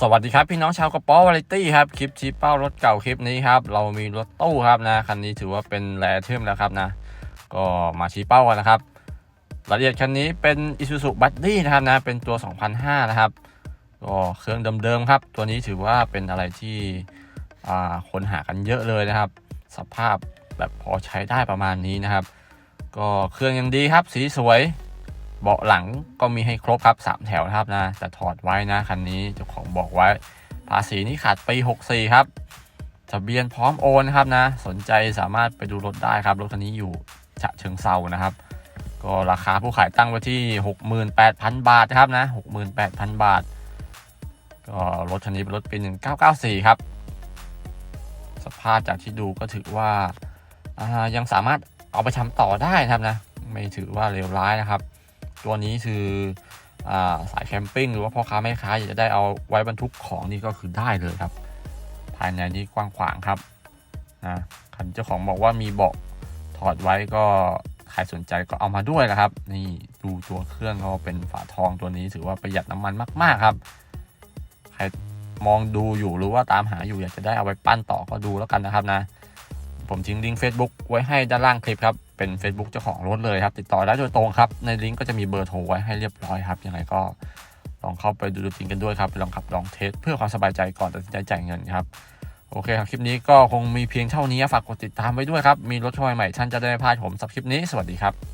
สวัสดีครับพี่น้องชาวกระป๋อวาไรตี้ครับคลิปชี้เป้ารถเก่าคลิปนี้ครับเรามีรถตู้ครับนะคันนี้ถือว่าเป็นแรเทมแล้วครับนะก็มาชี้เป้ากันนะครับรายละเอียดคันนี้เป็น Isuzu b u d d y นะครับนะเป็นตัว2005นะครับก็เครื่องเดิมๆครับ ตัวนี้ถือว่าเป็นอะไรที่คนหากันเยอะเลยนะครับ สภาพแบบพอใช้ได้ประมาณนี้นะครับ ก็เครื่องยังดีครับสีสวย เบาะหลังก็มีให้ครบครับ 3 แถวนะครับนะแต่ถอดไว้นะคันนี้เจ้าของบอกไว้ ภาษีนี่ขาดปี 64 ครับทะเบียนพร้อมโอนครับนะ สนใจสามารถไปดูรถได้ครับ รถคันนี้อยู่ฉะเชิงเซานะครับ ก็ราคาผู้ขายตั้งไว้ที่ 68,000 บาทนะครับนะ 68,000 บาท ก็รถคันนี้เป็นรถปี 1994 ครับ สภาพจากที่ดูก็ถือว่าายังสามารถเอาไปทำต่อได้นะครับนะ ไม่ถือว่าเลวร้ายนะครับ ตัวนี้คืออสายแคมปิ้งหรือว่าพ่อค้าแม่ค้าอยากจะได้เอาไว้บรรทุกของนี่ก็คือได้เลยครับ ภายในนี้กว้างขวางครับนะคันเจ้าของบอกว่ามีเบาะถอดไว้ก็ใครสนใจก็เอามาด้วยนะครับ นี่ดูตัวเครื่องเขาเป็นฝาทองตัวนี้ถือว่าประหยัดน้ำมันมากๆครับ ใครมองดูอยู่หรือว่าตามหาอยู่อยากจะได้เอาไว้ปั้นต่อก็ดูแล้วกันนะครับนะ ผมทิ้งลิงก์ Facebook ไว้ให้ด้านล่างคลิปครับ เป็น Facebook เจ้าของรถเลยครับ ติดต่อได้โดยตรงครับ ในลิงก์ก็จะมีเบอร์โทรไว้ให้เรียบร้อยครับ ยังไงก็ลองเข้าไปดูจริงกันด้วยครับ ไปลองขับลองเทสเพื่อความสบายใจก่อนตัดสินใจจ่ายเงินครับ โอเคครับ คลิปนี้ก็คงมีเพียงเท่านี้ ฝากกดติดตามไว้ด้วยครับ มีรถช่วยใหม่ท่านจะได้ไม่พลาดผมสับคลิปนี้ สวัสดีครับ